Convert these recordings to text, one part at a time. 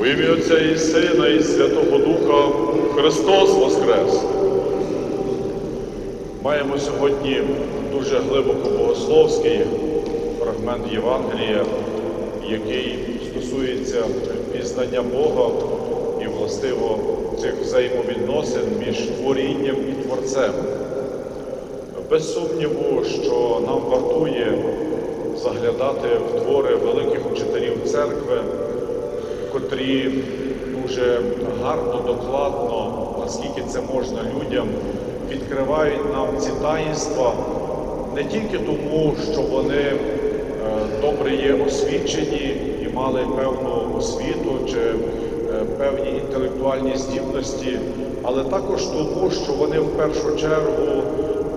У ім'я Отця і Сина, і Святого Духа Христос Воскрес! Маємо сьогодні дуже глибоко богословський фрагмент Євангелія, який стосується пізнання Бога і властиво цих взаємовідносин між творінням і творцем. Без сумніву, що нам вартує заглядати в твори великих учителів церкви, котрі дуже гарно, докладно, наскільки це можна людям, відкривають нам ці таїнства не тільки тому, що вони е, добре є освічені і мали певну освіту чи е, певні інтелектуальні здібності, але також тому, що вони в першу чергу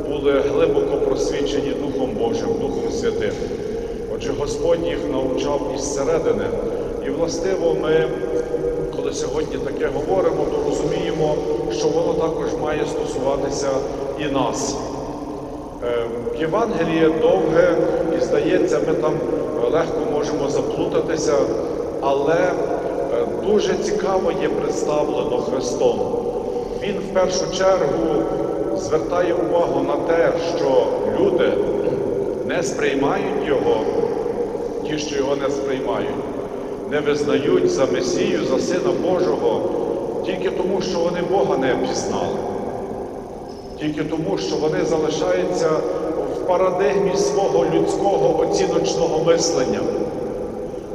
були глибоко просвічені Духом Божим, Духом Святим. Отже, Господь їх навчав із середини. І властиво ми, коли сьогодні таке говоримо, то розуміємо, що воно також має стосуватися і нас. Е, Євангеліє довге і здається, ми там легко можемо заплутатися, але е, дуже цікаво є представлено Христом. Він в першу чергу звертає увагу на те, що люди не сприймають Його, ті, що його не сприймають, не визнають за Месію, за Сина Божого, тільки тому, що вони Бога не пізнали тільки тому, що вони залишаються в парадигмі свого людського оціночного мислення.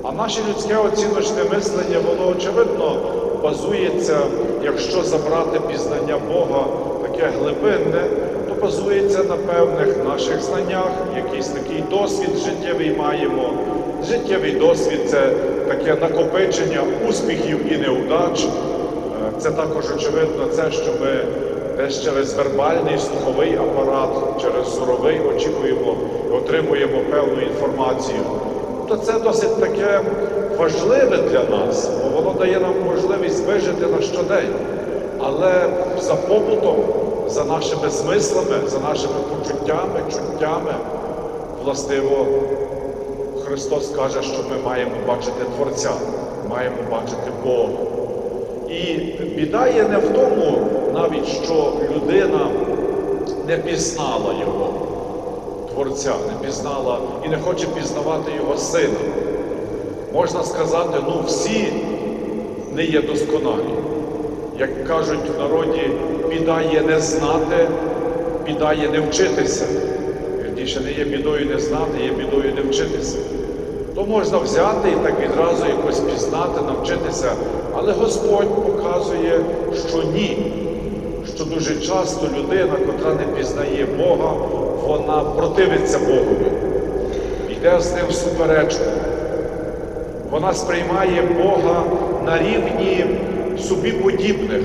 А наше людське оціночне мислення, воно очевидно базується, якщо забрати пізнання Бога таке глибинне, базується на певних наших знаннях, якийсь такий досвід життєвий маємо. Життєвий досвід це таке накопичення успіхів і неудач. Е, Це також очевидно, це, що ми десь через вербальний слуховий апарат, через зоровий очікуємо і отримуємо певну інформацію. То це досить таке важливе для нас, бо воно дає нам можливість вижити на щодень. Але за побутом, за нашими змислами, за нашими почуттями, чуттями, властиво, Христос каже, що ми маємо бачити Творця, маємо бачити Бога. І біда є не в тому, навіть що людина не пізнала його, Творця, не пізнала і не хоче пізнавати його сина. Можна сказати, ну всі не є досконалі. Як кажуть в народі, біда є не знати, біда є не вчитися. Вірніше, не є бідою не знати, є бідою не вчитися. То можна взяти і так відразу якось пізнати, навчитися. Але Господь показує, що ні, що дуже часто людина, котра не пізнає Бога, вона противиться Богові, йде з ним в суперечку. Вона сприймає Бога на рівні собі подібних.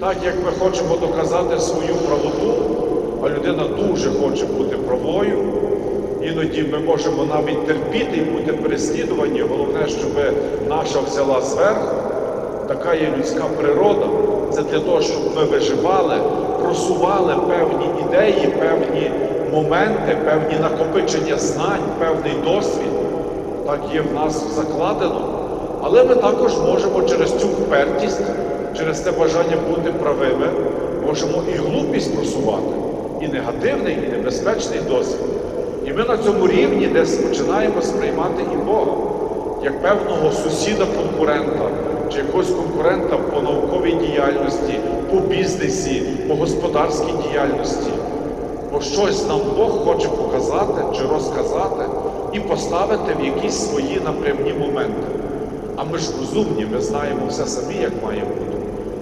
Так як ми хочемо доказати свою правоту, а людина дуже хоче бути правою, іноді ми можемо навіть терпіти і бути переслідувані. Головне, щоб наша взяла зверх. Така є людська природа. Це для того, щоб ми виживали, просували певні ідеї, певні моменти, певні накопичення знань, певний досвід. Так є в нас закладено. Але ми також можемо через цю впертість, через це бажання бути правими, можемо і глупість просувати, і негативний, і небезпечний досвід. І ми на цьому рівні десь починаємо сприймати і Бога, як певного сусіда-конкурента, чи якогось конкурента по науковій діяльності, по бізнесі, по господарській діяльності. Бо щось нам Бог хоче показати чи розказати і поставити в якісь свої напрямні моменти. А ми ж розумні, ми знаємо все самі, як має бути.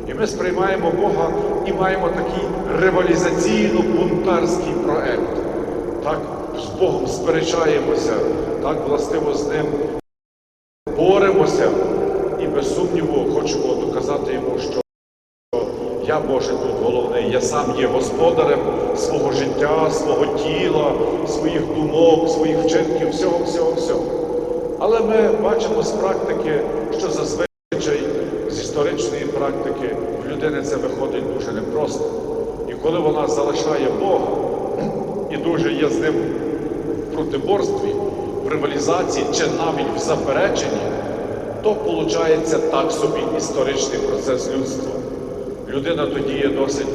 І ми сприймаємо Бога і маємо такий ревалізаційно-бунтарський проект. Так, з Богом сперечаємося, так властиво з ним боремося і без сумніву хочемо доказати йому, що я Боже тут головний, я сам є господарем свого життя, свого тіла, своїх думок, своїх вчинків, всього, всього, всього. Але ми бачимо з практики, що зазвичай з історичної практики в людини це виходить дуже непросто. І коли вона залишає Бога і дуже є з ним в протиборстві, в ривалізації чи навіть в запереченні, то виходить так собі історичний процес людства. Людина тоді є досить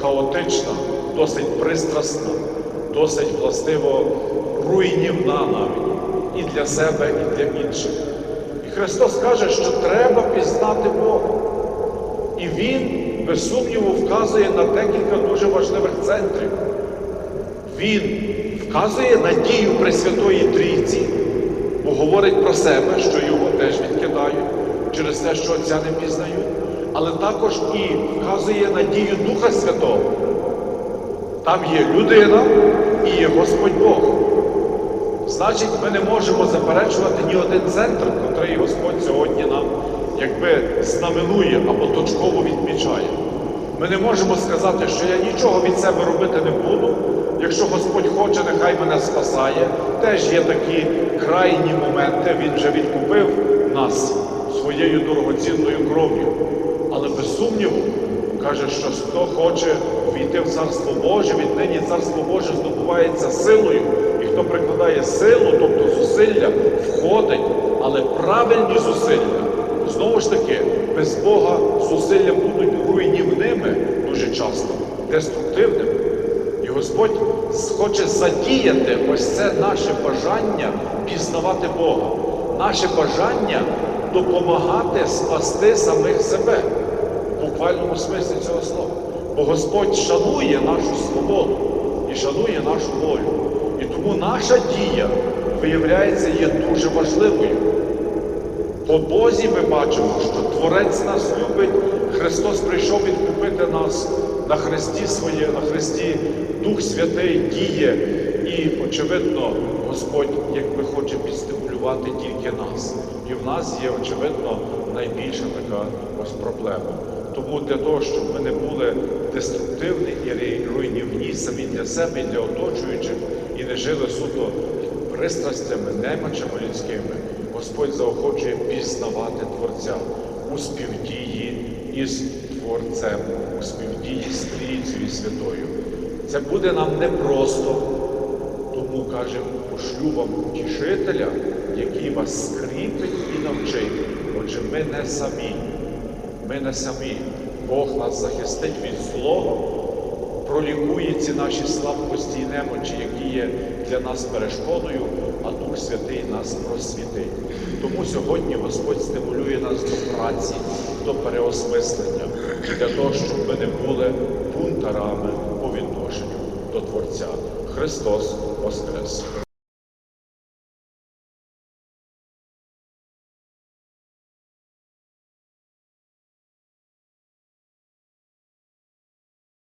хаотична, досить пристрасна, досить властиво руйнівна навіть і для себе, і для інших. І Христос каже, що треба пізнати Бога. І Він, без сумніву, вказує на декілька дуже важливих центрів. Він вказує надію Пресвятої Трійці, бо говорить про себе, що його теж відкидають через те, що Отця не пізнають, але також і вказує надію Духа Святого. Там є людина і є Господь Бог. Значить, ми не можемо заперечувати ні один центр, котрий Господь сьогодні нам якби знаменує або точково відмічає. Ми не можемо сказати, що я нічого від себе робити не буду. Якщо Господь хоче, нехай мене спасає. Теж є такі крайні моменти, Він вже відкупив нас своєю дорогоцінною кров'ю. Але без сумніву каже, що хто хоче війти в Царство Боже, віднині Царство Боже здобувається силою. Хто прикладає силу, тобто зусилля, входить, але правильні зусилля. Знову ж таки, без Бога зусилля будуть руйнівними дуже часто, деструктивними. І Господь хоче задіяти ось це наше бажання пізнавати Бога, наше бажання допомагати спасти самих себе в буквальному смислі цього слова. Бо Господь шанує нашу свободу і шанує нашу волю. Тому наша дія, виявляється, є дуже важливою. По Бозі ми бачимо, що Творець нас любить, Христос прийшов відкупити нас на Христі своє, на Христі Дух Святий діє, і, очевидно, Господь якби хоче підстимулювати тільки нас. І в нас є, очевидно, найбільша така ось проблема. Тому для того, щоб ми не були деструктивні і руйнівні самі для себе і для оточуючих, і не жили суто пристрастями, немочами людськими, Господь заохочує пізнавати Творця у співдії із Творцем, у співдії з Трійцею Святою. Це буде нам непросто, тому каже, пошлю вам утішителя, який вас скріпить і навчить. Отже, ми не самі, ми не самі. Бог нас захистить від злого, пролікує ці наші слабкості і немочі, які є для нас перешкодою, а Дух Святий нас просвітить. Тому сьогодні Господь стимулює нас до праці, до переосмислення, для того, щоб ми не були бунтарами по відношенню до Творця. Христос Воскрес!